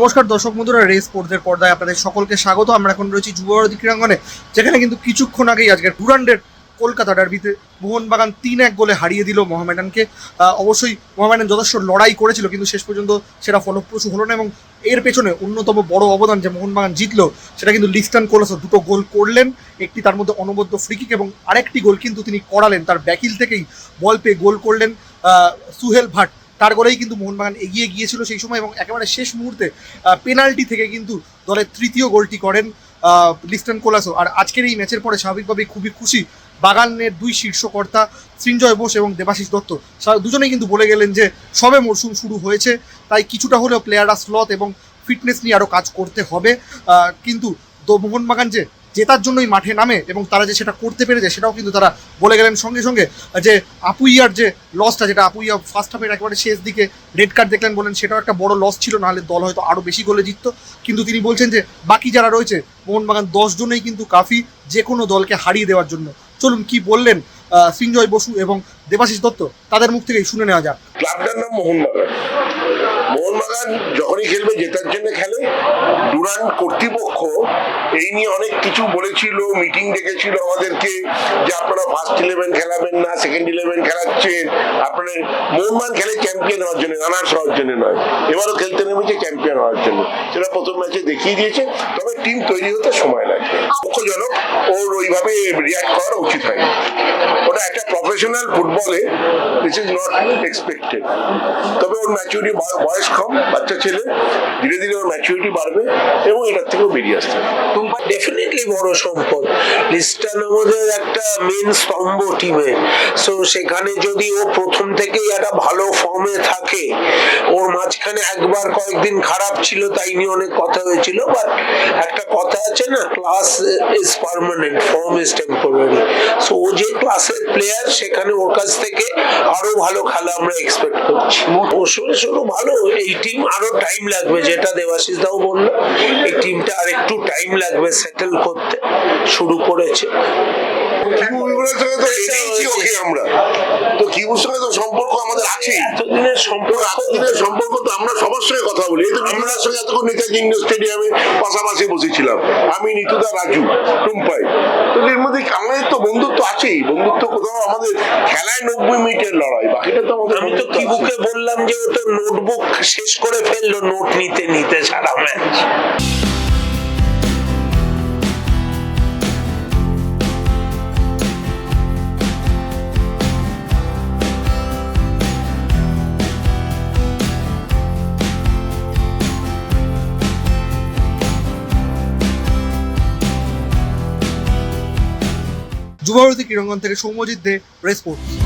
নমস্কার দর্শক বন্ধুরা, রেস স্পোর্টসের পর্দায় আপনাদের সকলকে স্বাগত। আমরা এখন রয়েছি যুবভারতী ক্রীড়াঙ্গনে যেখানে কিন্তু কিছুক্ষণ আগেই আজকের ডুরান্ডের কলকাতা ডার্বিতে মোহনবাগান তিন এক গোলে হারিয়ে দিল মোহামেডানকে। অবশ্যই মোহামেডান যথেষ্ট লড়াই করেছিল, কিন্তু শেষ পর্যন্ত সেটা ফলপ্রসূ হলো না, এবং এর পেছনে অন্যতম বড় অবদান যে মোহনবাগান জিতলো, সেটা কিন্তু লিস্টান কোলাসো দুটো গোল করলেন। একটি তার মধ্যে অনবদ্য ফ্রিকিক এবং আরেকটি গোল কিন্তু তিনি করালেন, তার ব্যাকিল থেকেই বল পেয়ে গোল করলেন সুহেল ভাট। তার গোলেই কিন্তু মোহনবাগান এগিয়ে গিয়েছিল সেই সময় এবং একেবারে শেষ মুহূর্তে পেনাল্টি থেকে কিন্তু দলের তৃতীয় গোলটি করেন লিস্টন কোলাসো। আর আজকের এই ম্যাচের পরে স্বাভাবিকভাবেই খুবই খুশি বাগানের দুই শীর্ষকর্তা সৃঞ্জয় বোস এবং দেবাশিস দত্ত। দুজনেই কিন্তু বলে গেলেন যে সবে মরশুম শুরু হয়েছে, তাই কিছুটা হলেও প্লেয়াররা স্লথ এবং ফিটনেস নিয়ে আরও কাজ করতে হবে। কিন্তু মোহনবাগান যে জেতার জন্যই মাঠে নামে এবং তারা যে সেটা করতে পেরেছে সেটাও কিন্তু তারা বলে গেলেন সঙ্গে সঙ্গে। যে আপুইয়ার যে লসটা যেটা আপুইয়া ফার্স্ট হাফের একেবারে শেষ দিকে রেড কার্ড দেখলেন বলেন, সেটাও একটা বড় লস ছিল, নাহলে দল হয়তো আরও বেশি গোলে জিততো। কিন্তু তিনি বলছেন যে বাকি যারা রয়েছে, মোহনবাগান দশ জনেই কিন্তু কাফি যে কোনো দলকে হারিয়ে দেওয়ার জন্য। চলুন কি বললেন সৃঞ্জয় বসু এবং দেবাশিস দত্ত, তাদের মুখ থেকেই শুনে নেওয়া যাক। ক্লাবটার নাম মোহনবাগান। মোহনবাগান যখনই খেলবে, জেতার জন্য খেলে ডুরান কর্তৃপক্ষ এই নিয়ে অনেক কিছু বলেছিল মিটিং ডেকেছিল আমাদেরকে যে আপনারা ফার্স্ট ইলেভেন খেলাবেন না সেকেন্ড ইলেভেন খেলাচ্ছেন। আপনার মোহনবান খেলে চ্যাম্পিয়ন হওয়ার জন্য রানার্স হওয়ার জন্য নয়। এবারও খেলতে নেমেছে চ্যাম্পিয়ন হওয়ার জন্য। সেটা প্রথম ম্যাচে দেখিয়ে দিয়েছে। তবে টিম তৈরি হতে সময় লাগবে। দুঃখজনক ওর ওইভাবে রিয়াক্ট করা উচিত হয় ওটা একটা প্রফেশনাল ফুটবলে দিস ইজ নট এক্সপেক্টেড তবে ওর ম্যাচুরিটি বয়স কম, বাচ্চা ছেলে, ধীরে ধীরে ওর ম্যাচুরিটি বাড়বে এবং এটার থেকেও বেরিয়ে আসতে হবে ডেফিনেটলি বড় সম্পদ। লিস্টান আমাদের একটা মেন স্তম্ভ টিমে সো সেখানে যদি ও প্রথম থেকেই একটা ভালো ফর্মে থাকে, ওর মাঝখানে একবার কয়েকদিন খারাপ ছিল, তাই নিয়ে অনেক কথা হয়েছিল বাট একটা কথা আছে না class is permanent form is temporary so ও যে ক্লাসের প্লেয়ার সেখানে ওর কাছ থেকে আরও ভালো খেলা আমরা এক্সপেক্ট করছি। শুরু শুরু ভালো, এই টিম আরও টাইম লাগবে, যেটা দেবাশিস দাও বলল। এই টিমটা আর একটু টাইম লাগবে সেটেল করতে। শুরু করেছে। কিবুর সঙ্গে তো? এনেইছি ওকে আমরা? তো কিবুর সঙ্গে তো সম্পর্ক আমাদের আছে এতদিনের সম্পর্ক। এতদিনের সম্পর্ক তো আমরা সবার সঙ্গে কথা বলি। এই তো আমরা সঙ্গে এতক্ষণ নেতাজি ইন্ডোর স্টেডিয়ামে পাশাপাশি বসেছিলাম। আমি নিতুদা রাজু টুম্পাই। তো এর মধ্যে আমাদের তো বন্ধুত্ব আছেই। বন্ধুত্ব কোথাও আমাদের খেলায় নব্বই মিনিটের লড়াই। বাকিটা তো আমাদের আমি তো। কিবুকে বললাম যে ও তো নোটবুক শেষ করে ফেলল নোট নিতে নিতে সারা ম্যাচ যুবভারতী ক্রীড়াঙ্গন থেকে সৌম্যজিৎ দে রেসপোর্টস